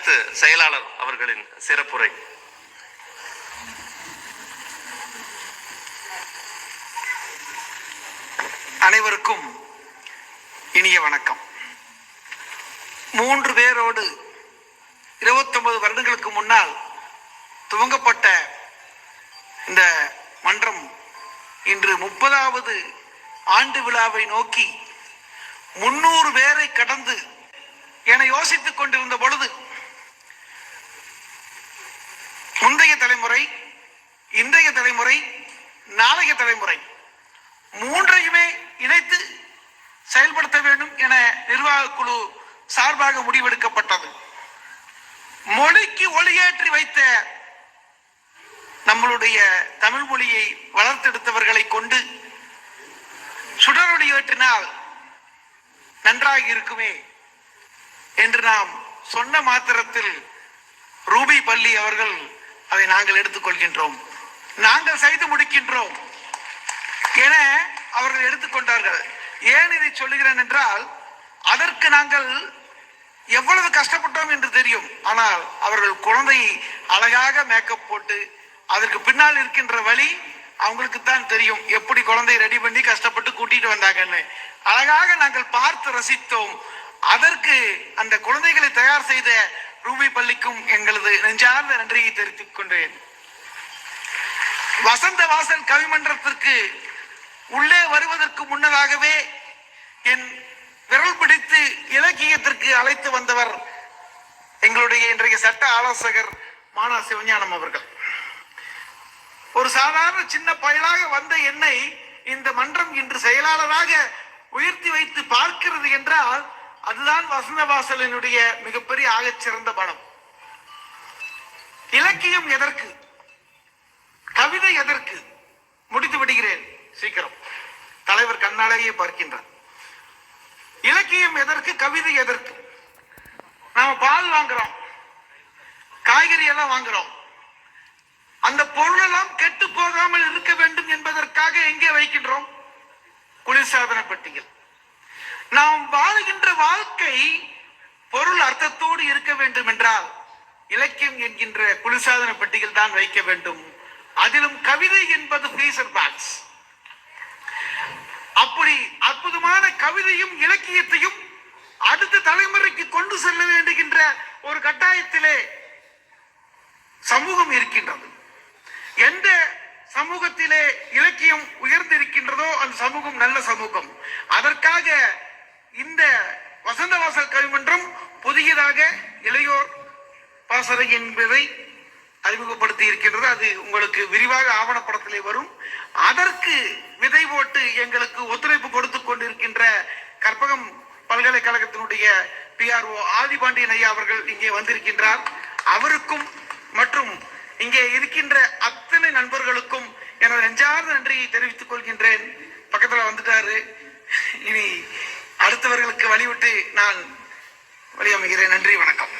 அடுத்து செயலாளர் அவர்களின் சிறப்புரை. அனைவருக்கும் இனிய வணக்கம். மூன்று பேரோடு இருபத்தொன்பது வருடங்களுக்கு முன்னால் துவங்கப்பட்ட இந்த மன்றம் இன்று முப்பதாவது ஆண்டு விழாவை நோக்கி முன்னூறு பேரை கடந்து என யோசித்துக் கொண்டிருந்த பொழுது முந்தைய தலைமுறை இன்றைய தலைமுறை நாளைய தலைமுறை மூன்றையுமே இணைத்து செயல்படுத்த வேண்டும் என நிர்வாக குழு சார்பாக முடிவெடுக்கப்பட்டது. மொழிக்கு ஒளியேற்றி வைத்த நம்மளுடைய தமிழ் மொழியை வளர்த்தெடுத்தவர்களை கொண்டு சுடரொளி ஏற்றினால் நன்றாக இருக்குமே என்று நாம் சொன்ன மாத்திரத்தில் ரூபி பள்ளி அவர்கள் அதை நாங்கள் எடுத்துக்கொள்கின்றோம். நாங்கள் செய்து முடிக்கின்றோம். என அவர்கள் எடுத்துக்கொண்டார்கள். ஏன் இதை சொல்லுகிறேன் என்றால் அதற்கு நாங்கள் எவ்வளவு கஷ்டப்பட்டோம் என்று தெரியும். ஆனால் அவர்கள் குழந்தையை அழகாக மேக்கப் போட்டு அதற்கு பின்னால் இருக்கின்ற வழி அவங்களுக்கு தான் தெரியும். எப்படி குழந்தையை ரெடி பண்ணி கஷ்டப்பட்டு கூட்டிட்டு வந்தாங்கன்னு. அழகாக நாங்கள் பார்த்து ரசித்தோம். அதற்கு அந்த குழந்தைகளை தயார் செய்த ரூபி பள்ளிக்கும் எங்களது நெஞ்சார்ந்த நன்றியை தெரிவித்துக் கொண்டேன். வசந்த வாசல் கவிமன்றத்திற்கு உள்ளே வருவதற்கு முன்னதாகவே என் விரல் பிடித்து இலக்கியத்திற்கு அழைத்து வந்தவர் எங்களுடைய இன்றைய சட்ட ஆலோசகர் மானா சிவஞானம் அவர்கள். ஒரு சாதாரண சின்ன பயலாக வந்த என்னை இந்த மன்றம் இன்று செயலாளராக உயர்த்தி வைத்து பார்க்கிறது என்றால் அதுதான் வசந்தவாசலினுடைய மிகப்பெரிய ஆகச்சிறந்த சிறந்த இலக்கியம் எதற்கு? கவிதை எதற்கு? முடித்து விடுகிறேன் சீக்கிரம். தலைவர் கண்ணாலேயே பார்க்கின்றார். இலக்கியம் எதற்கு? கவிதை எதற்கு? நாம பால் வாங்குறோம். காய்கறி எல்லாம் வாங்குறோம். அந்த பொருளெல்லாம் கெட்டு போகாமல் இருக்க வேண்டும் என்பதற்காக எங்கே வைக்கின்றோம்? குளிர்சாதன பெட்டியில். நாம் வாழுகின்ற வாழ்க்கை பொருள் அர்த்தத்தோடு இருக்க வேண்டும் என்றால் இலக்கியம் என்கின்ற குளிர்சாதன பெட்டியில் தான் வைக்க வேண்டும். அதிலும் கவிதை என்பது ஃப்ரீசர் பாக்ஸ் அப்படி அற்புதமான கவிதையும் இலக்கியத்தையும் அடுத்த தலைமுறைக்கு கொண்டு செல்ல வேண்டுகின்ற ஒரு கட்டாயத்திலே சமூகம் இருக்கின்றது. எந்த சமூகத்திலே இலக்கியம் உயர்ந்திருக்கின்றதோ அந்த சமூகம் நல்ல சமூகம். அதற்காக இந்த வசந்தவாசல் கவிமன்றம் புதியதாக இளையோர் பாசறை என்பதை அறிமுகப்படுத்தி இருக்கின்றது. அது உங்களுக்கு விரிவாக ஆவணப்படத்திலே வரும். அதற்கு விதை போட்டு எங்களுக்கு ஒத்துழைப்பு கொடுத்து கொண்டிருக்கின்ற கற்பகம் பல்கலைக்கழகத்தினுடைய பிஆர்ஓ ஆதிபாண்டியன் ஐயா அவர்கள் இங்கே வந்திருக்கின்றார். அவருக்கும் மற்றும் இங்கே இருக்கின்ற அத்தனை நண்பர்களுக்கும் எனது நெஞ்சார்ந்த நன்றியை தெரிவித்துக் கொள்கின்றேன். பக்கத்தில் வந்துட்டாரு. இனி வழிவிட்டு நான் வழி அமைகிறேன் நன்றி வணக்கம்.